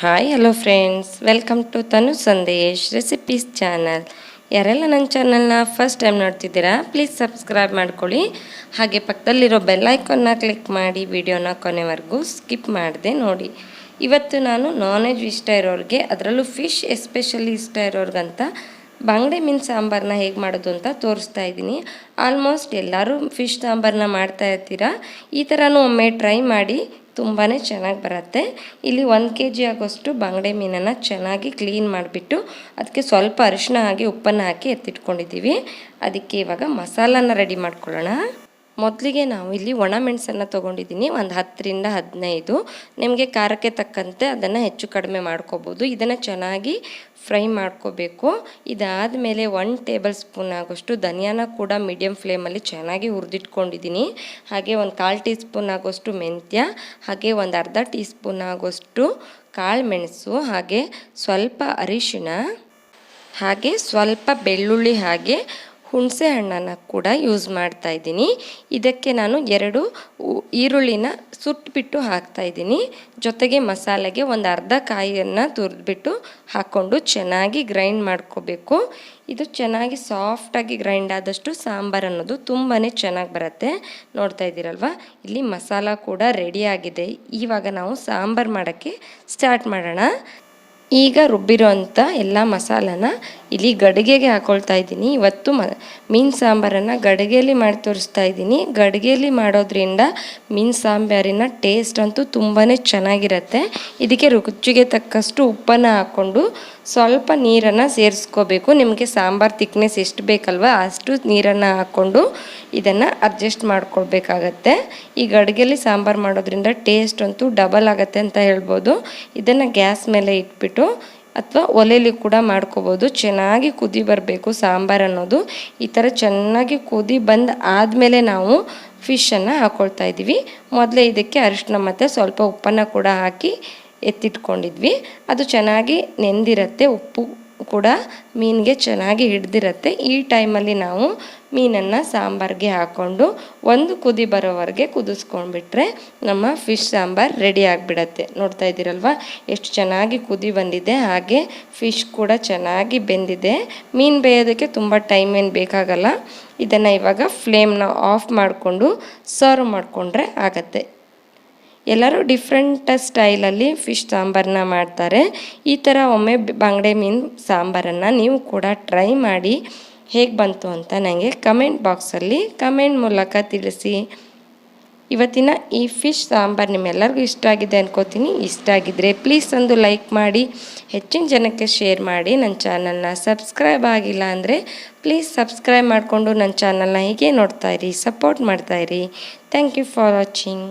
Hi hello friends welcome to Tanu Sandesh recipes channel ಯಾರೆಲ್ಲ ನನ್ನ ಚಾನಲ್ನ ಫಸ್ಟ್ ಟೈಮ್ ನೋಡ್ತಿದ್ದೀರಾ ಪ್ಲೀಸ್ ಸಬ್ಸ್ಕ್ರೈಬ್ ಮಾಡ್ಕೊಳ್ಳಿ. ಹಾಗೆ ಪಕ್ಕದಲ್ಲಿರೋ ಬೆಲ್ಲೈಕನ್ನ ಕ್ಲಿಕ್ ಮಾಡಿ ವಿಡಿಯೋನ ಕೊನೆವರೆಗೂ ಸ್ಕಿಪ್ ಮಾಡಿದೆ ನೋಡಿ. ಇವತ್ತು ನಾನು ನಾನ್ ವೆಜ್ ಇಷ್ಟ ಇರೋರಿಗೆ, ಅದರಲ್ಲೂ ಫಿಶ್ ಎಸ್ಪೆಷಲಿ ಇಷ್ಟ ಇರೋರ್ಗಂತ ಬಂಗಡೆ ಮೀನು ಸಾಂಬಾರನ್ನ ಹೇಗೆ ಮಾಡೋದು ಅಂತ ತೋರಿಸ್ತಾ ಇದ್ದೀನಿ. ಆಲ್ಮೋಸ್ಟ್ ಎಲ್ಲರೂ ಫಿಶ್ ಸಾಂಬಾರನ್ನ ಮಾಡ್ತಾ ಇರ್ತೀರಾ. ಈ ಥರನೂ ಒಮ್ಮೆ ಟ್ರೈ ಮಾಡಿ ತುಂಬಾ ಚೆನ್ನಾಗಿ ಬರುತ್ತೆ. ಇಲ್ಲಿ ಒಂದು ಕೆ ಜಿ ಆಗೋಷ್ಟು ಬಂಗಡೆ ಮೀನನ್ನು ಚೆನ್ನಾಗಿ ಕ್ಲೀನ್ ಮಾಡಿಬಿಟ್ಟು ಅದಕ್ಕೆ ಸ್ವಲ್ಪ ಅರಿಶಿನ ಹಾಕಿ ಉಪ್ಪನ್ನು ಹಾಕಿ ಎತ್ತಿಟ್ಕೊಂಡಿದ್ದೀವಿ. ಅದಕ್ಕೆ ಇವಾಗ ಮಸಾಲನ ರೆಡಿ ಮಾಡ್ಕೊಳ್ಳೋಣ. ಮೊದಲಿಗೆ ನಾವು ಇಲ್ಲಿ ಒಣಮೆಣಸನ್ನು ತೊಗೊಂಡಿದ್ದೀನಿ. ಒಂದು ಹತ್ತರಿಂದ ಹದಿನೈದು. ನಿಮಗೆ ಖಾರಕ್ಕೆ ತಕ್ಕಂತೆ ಅದನ್ನು ಹೆಚ್ಚು ಕಡಿಮೆ ಮಾಡ್ಕೋಬೋದು. ಇದನ್ನು ಚೆನ್ನಾಗಿ ಫ್ರೈ ಮಾಡ್ಕೋಬೇಕು. ಇದಾದ ಮೇಲೆ ಒನ್ ಟೇಬಲ್ ಸ್ಪೂನ್ ಆಗೋಷ್ಟು ಧನಿಯಾನ ಕೂಡ ಮೀಡಿಯಮ್ ಫ್ಲೇಮಲ್ಲಿ ಚೆನ್ನಾಗಿ ಹುರಿದಿಟ್ಕೊಂಡಿದ್ದೀನಿ. ಹಾಗೆ ಒಂದು ಕಾಲು ಟೀ ಸ್ಪೂನ್ ಆಗೋಷ್ಟು ಮೆಂತ್ಯ. ಹಾಗೆ ಒಂದು ಅರ್ಧ ಟೀ ಸ್ಪೂನ್ ಆಗೋಷ್ಟು ಕಾಳು ಮೆಣಸು. ಹಾಗೆ ಸ್ವಲ್ಪ ಅರಿಶಿಣ. ಹಾಗೆ ಸ್ವಲ್ಪ ಬೆಳ್ಳುಳ್ಳಿ ಹಾಗೆ ಹುಣಸೆ ಹಣ್ಣನ್ನು ಕೂಡ ಯೂಸ್ ಮಾಡ್ತಾ ಇದ್ದೀನಿ. ಇದಕ್ಕೆ ನಾನು ಎರಡು ಈರುಳ್ಳಿನ ಸುಟ್ಟುಬಿಟ್ಟು ಹಾಕ್ತಾ ಇದ್ದೀನಿ. ಜೊತೆಗೆ ಮಸಾಲೆಗೆ ಒಂದು ಅರ್ಧ ಕಾಯಿಯನ್ನು ತುರಿದ್ಬಿಟ್ಟು ಹಾಕ್ಕೊಂಡು ಚೆನ್ನಾಗಿ ಗ್ರೈಂಡ್ ಮಾಡ್ಕೋಬೇಕು. ಇದು ಚೆನ್ನಾಗಿ ಸಾಫ್ಟಾಗಿ ಗ್ರೈಂಡ್ ಆದಷ್ಟು ಸಾಂಬಾರು ಅನ್ನೋದು ತುಂಬಾ ಚೆನ್ನಾಗಿ ಬರುತ್ತೆ. ನೋಡ್ತಾ ಇದ್ದೀರಲ್ವ? ಇಲ್ಲಿ ಮಸಾಲ ಕೂಡ ರೆಡಿಯಾಗಿದೆ ಇವಾಗ ನಾವು ಸಾಂಬಾರು ಮಾಡೋಕ್ಕೆ ಸ್ಟಾರ್ಟ್ ಮಾಡೋಣ. ಈಗ ರುಬ್ಬಿರೋ ಅಂಥ ಎಲ್ಲ ಮಸಾಲನ ಇಲ್ಲಿ ಗಡಿಗೆಗೆ ಹಾಕೊಳ್ತಾ ಇದ್ದೀನಿ. ಇವತ್ತು ಮ ಮೀನು ಸಾಂಬಾರನ್ನು ಗಡಿಗೆಯಲ್ಲಿ ಮಾಡಿ ತೋರಿಸ್ತಾ ಇದ್ದೀನಿ. ಗಡಿಗೆಯಲ್ಲಿ ಮಾಡೋದ್ರಿಂದ ಮೀನು ಸಾಂಬಾರಿನ ಟೇಸ್ಟ್ ಅಂತೂ ತುಂಬಾ ಚೆನ್ನಾಗಿರುತ್ತೆ. ಇದಕ್ಕೆ ರುಚಿಗೆ ತಕ್ಕಷ್ಟು ಉಪ್ಪನ್ನು ಹಾಕ್ಕೊಂಡು ಸ್ವಲ್ಪ ನೀರನ್ನು ಸೇರಿಸ್ಕೋಬೇಕು. ನಿಮಗೆ ಸಾಂಬಾರು ತಿಕ್ನೆಸ್ ಎಷ್ಟು ಬೇಕಲ್ವ ಅಷ್ಟು ನೀರನ್ನು ಹಾಕ್ಕೊಂಡು ಇದನ್ನು ಅಡ್ಜಸ್ಟ್ ಮಾಡ್ಕೊಳ್ಬೇಕಾಗತ್ತೆ. ಈ ಗಡಿಗೆಯಲ್ಲಿ ಸಾಂಬಾರು ಮಾಡೋದ್ರಿಂದ ಟೇಸ್ಟ್ ಅಂತೂ ಡಬಲ್ ಆಗುತ್ತೆ ಅಂತ ಹೇಳ್ಬೋದು. ಇದನ್ನು ಗ್ಯಾಸ್ ಮೇಲೆ ಇಟ್ಬಿಟ್ಟು ಅಥವಾ ಒಲೆಯಲ್ಲಿ ಕೂಡ ಮಾಡ್ಕೋಬೋದು. ಚೆನ್ನಾಗಿ ಕುದಿ ಬರಬೇಕು ಸಾಂಬಾರು ಅನ್ನೋದು. ಈ ಥರ ಚೆನ್ನಾಗಿ ಕುದಿ ಬಂದು ಆದಮೇಲೆ ನಾವು ಫಿಶನ್ನು ಹಾಕ್ಕೊಳ್ತಾ ಇದ್ದೀವಿ. ಮೊದಲೇ ಇದಕ್ಕೆ ಅರಿಶಿನ ಮತ್ತು ಸ್ವಲ್ಪ ಉಪ್ಪನ್ನು ಕೂಡ ಹಾಕಿ ಎತ್ತಿಟ್ಕೊಂಡಿದ್ವಿ. ಅದು ಚೆನ್ನಾಗಿ ನೆಂದಿರತ್ತೆ, ಉಪ್ಪು ಕೂಡ ಮೀನಿಗೆ ಚೆನ್ನಾಗಿ ಹಿಡ್ದಿರತ್ತೆ. ಈ ಟೈಮಲ್ಲಿ ನಾವು ಮೀನನ್ನು ಸಾಂಬಾರಿಗೆ ಹಾಕ್ಕೊಂಡು ಒಂದು ಕುದಿ ಬರೋವರೆಗೆ ಕುದಿಸ್ಕೊಂಡ್ಬಿಟ್ರೆ ನಮ್ಮ ಫಿಶ್ ಸಾಂಬಾರು ರೆಡಿ ಆಗಿಬಿಡತ್ತೆ. ನೋಡ್ತಾ ಇದ್ದೀರಲ್ವ? ಎಷ್ಟು ಚೆನ್ನಾಗಿ ಕುದಿ ಬಂದಿದೆ. ಹಾಗೆ ಫಿಶ್ ಕೂಡ ಚೆನ್ನಾಗಿ ಬೆಂದಿದೆ. ಮೀನು ಬೇಯೋದಕ್ಕೆ ತುಂಬ ಟೈಮ್ ಏನು ಬೇಕಾಗಲ್ಲ. ಇದನ್ನು ಇವಾಗ ಫ್ಲೇಮ್ನ ಆಫ್ ಮಾಡಿಕೊಂಡು ಸರ್ವ್ ಮಾಡಿಕೊಂಡ್ರೆ ಆಗತ್ತೆ. ಎಲ್ಲರೂ ಡಿಫ್ರೆಂಟ್ ಸ್ಟೈಲಲ್ಲಿ ಫಿಶ್ ಸಾಂಬಾರನ್ನ ಮಾಡ್ತಾರೆ. ಈ ಥರ ಒಮ್ಮೆ ಬಂಗಡೆ ಮೀನು ಸಾಂಬಾರನ್ನು ನೀವು ಕೂಡ ಟ್ರೈ ಮಾಡಿ ಹೇಗೆ ಬಂತು ಅಂತ ನನಗೆ ಕಮೆಂಟ್ ಬಾಕ್ಸಲ್ಲಿ ಕಮೆಂಟ್ ಮೂಲಕ ತಿಳಿಸಿ. ಇವತ್ತಿನ ಈ ಫಿಶ್ ಸಾಂಬಾರು ನಿಮ್ಮೆಲ್ಲರಿಗೂ ಇಷ್ಟ ಆಗಿದೆ ಅನ್ಕೋತೀನಿ. ಇಷ್ಟ ಆಗಿದ್ದರೆ ಪ್ಲೀಸ್ ಒಂದು ಲೈಕ್ ಮಾಡಿ, ಹೆಚ್ಚಿನ ಜನಕ್ಕೆ ಶೇರ್ ಮಾಡಿ. ನನ್ನ ಚಾನಲ್ನ ಸಬ್ಸ್ಕ್ರೈಬ್ ಆಗಿಲ್ಲ ಅಂದರೆ ಪ್ಲೀಸ್ ಸಬ್ಸ್ಕ್ರೈಬ್ ಮಾಡಿಕೊಂಡು ನನ್ನ ಚಾನಲ್ನ ಹೀಗೆ ನೋಡ್ತಾಯಿರಿ ಸಪೋರ್ಟ್ ಮಾಡ್ತಾಯಿರಿ ಥ್ಯಾಂಕ್ ಯು ಫಾರ್ ವಾಚಿಂಗ್